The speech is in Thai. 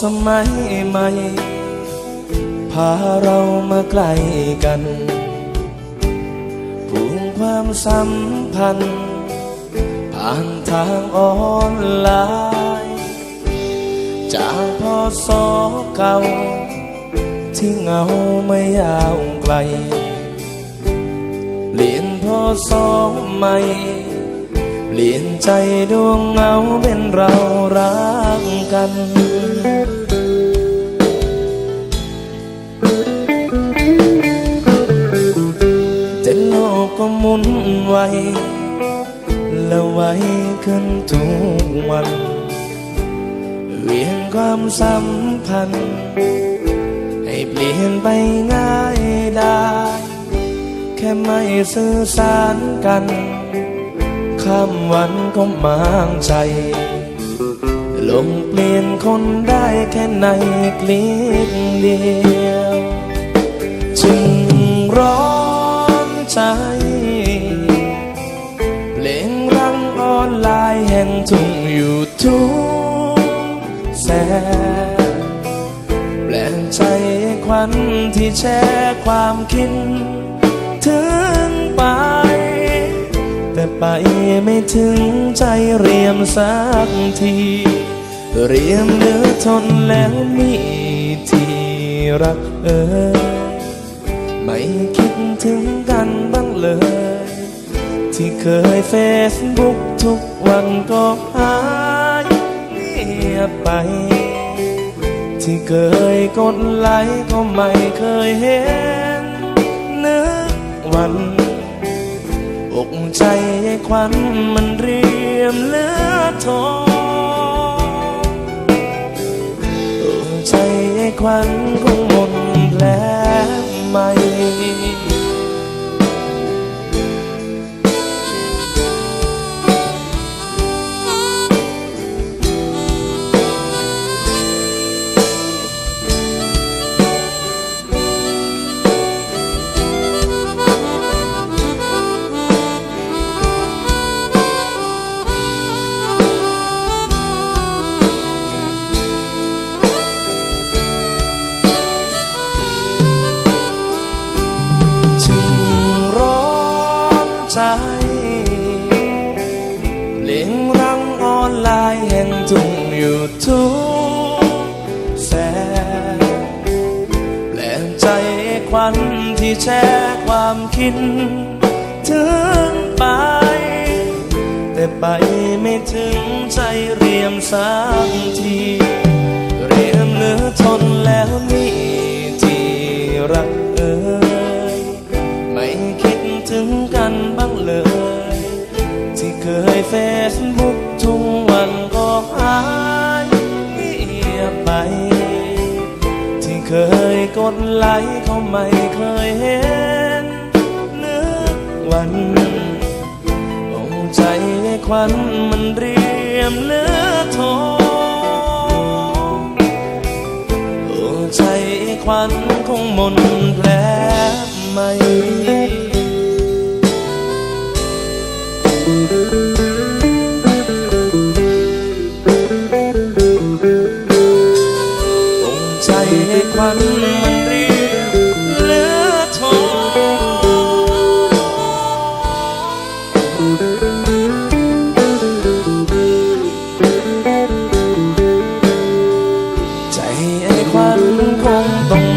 สมัยใหม่ พาเรามาใกล้กันผูกความสัมพันธ์ ผ่านทางออนไลน์จากพอสอเก่า ที่เงาไม่ยาวไกลเปลี่ยนพอสอใหม่ เปลี่ยนใจดวงเหงาเป็นเรารักกันแต่โลกก็หมุนไวและไวขึ้นทุกวันเวียนความสัมพันธ์ ให้เปลี่ยนไปง่ายได้ แค่ไม่สื่อสารกัน ข้ามวันก็มางใจ ลงเปลี่ยนคนได้แค่ในคลิปเดียวจึงร้อนใจเพลงรังออนไลน์แห่งทุ่งอยู่ทุกแสนแปลงใจควันที่แชร์ความคิดถึงไป ไปไม่ถึงใจเรียมสักที เรียมเหลือทนแล้วมีที่รักเอ่ยไม่คิดถึงกันบ้างเลย ที่เคยเฟซบุ๊กทุกวันก็หายเงียบไป ที่เคยกดไลค์ก็ไม่เคยเห็นนึกวัน อกใจควันมันเรียมเลือทนอกใจควันคงหมด ใจเลี่ยงรังออนไลน์แห่งทุ่งอยู่ทุกแสนแปลงใจควันที่แชร์ความคิดถึงไป แต่ไปไม่ถึงใจเรียมสักที เรียมเหลือทน ซบุ๊กทุกวันก็หายเงียบไป ที่เคยกดไลค์เขาไม่เคยเห็นนึกวันองใจไอ้ควันมันเรียมเลือทนองใจควันคงมนแผลไม่ ใจไอ้ควันคงต้อง